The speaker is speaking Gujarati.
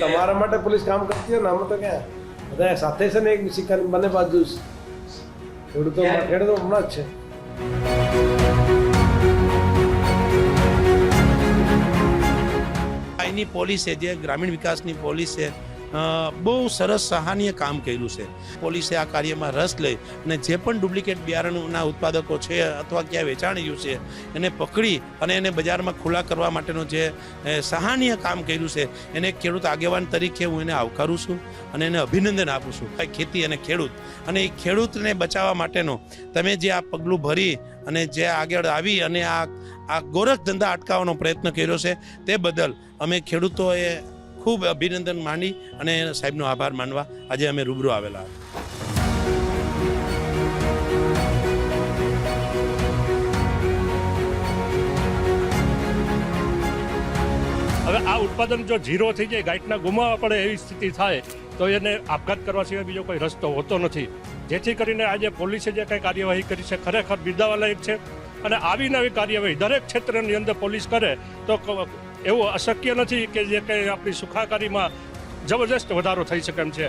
તમારી માટે પોલીસ કામ કરતી હોય ને આમાં તો ક્યાં? બધા સાથે છે ને એક સિક્કા બંને બાજુ છે. ખેડૂતો ખેડૂતો હમણાં જ છે. અહીંની પોલીસ છે જે ગ્રામીણ વિકાસની પોલીસ છે બહુ સરસ સહાનીય કામ કર્યું છે. પોલીસે આ કાર્યમાં રસ લઈ અને જે પણ ડુપ્લિકેટ બિયારણના ઉત્પાદકો છે અથવા ક્યાં વેચાણિયું છે, એને પકડી અને એને બજારમાં ખુલ્લા કરવા માટેનું જે સહાનીય કામ કર્યું છે, એને ખેડૂત આગેવાન તરીકે હું એને આવકારું છું અને એને અભિનંદન આપું છું. ખેતી અને ખેડૂત અને એ ખેડૂતને બચાવવા માટેનો તમે જે આ પગલું ભરી અને જે આગળ આવી અને આ આ ગોરખ ધંધા અટકાવવાનો પ્રયત્ન કર્યો છે, તે બદલ અમે ખેડૂતોએ ખૂબ અભિનંદન માની અને સાહેબનો આભાર માનવા આજે અમે રૂબરૂ આવેલા. હવે આ ઉત્પાદન જો ઝીરો થઈ જાય ગાઈટના ગુમાવવા પડે એવી સ્થિતિ થાય, તો એને આપઘાત કરવા સિવાય બીજો કોઈ રસ્તો હોતો નથી જેથી કરીને આજે પોલીસે જે કંઈ કાર્યવાહી કરી છે, ખરેખર બિરદાવાલાયક છે અને આવી નવી કાર્યવાહી દરેક ક્ષેત્રની અંદર પોલીસ કરે તો એવું અશક્ય નથી કે જે કંઈ આપણી સુખાકારીમાં જબરજસ્ત વધારો થઈ શકે એમ છે.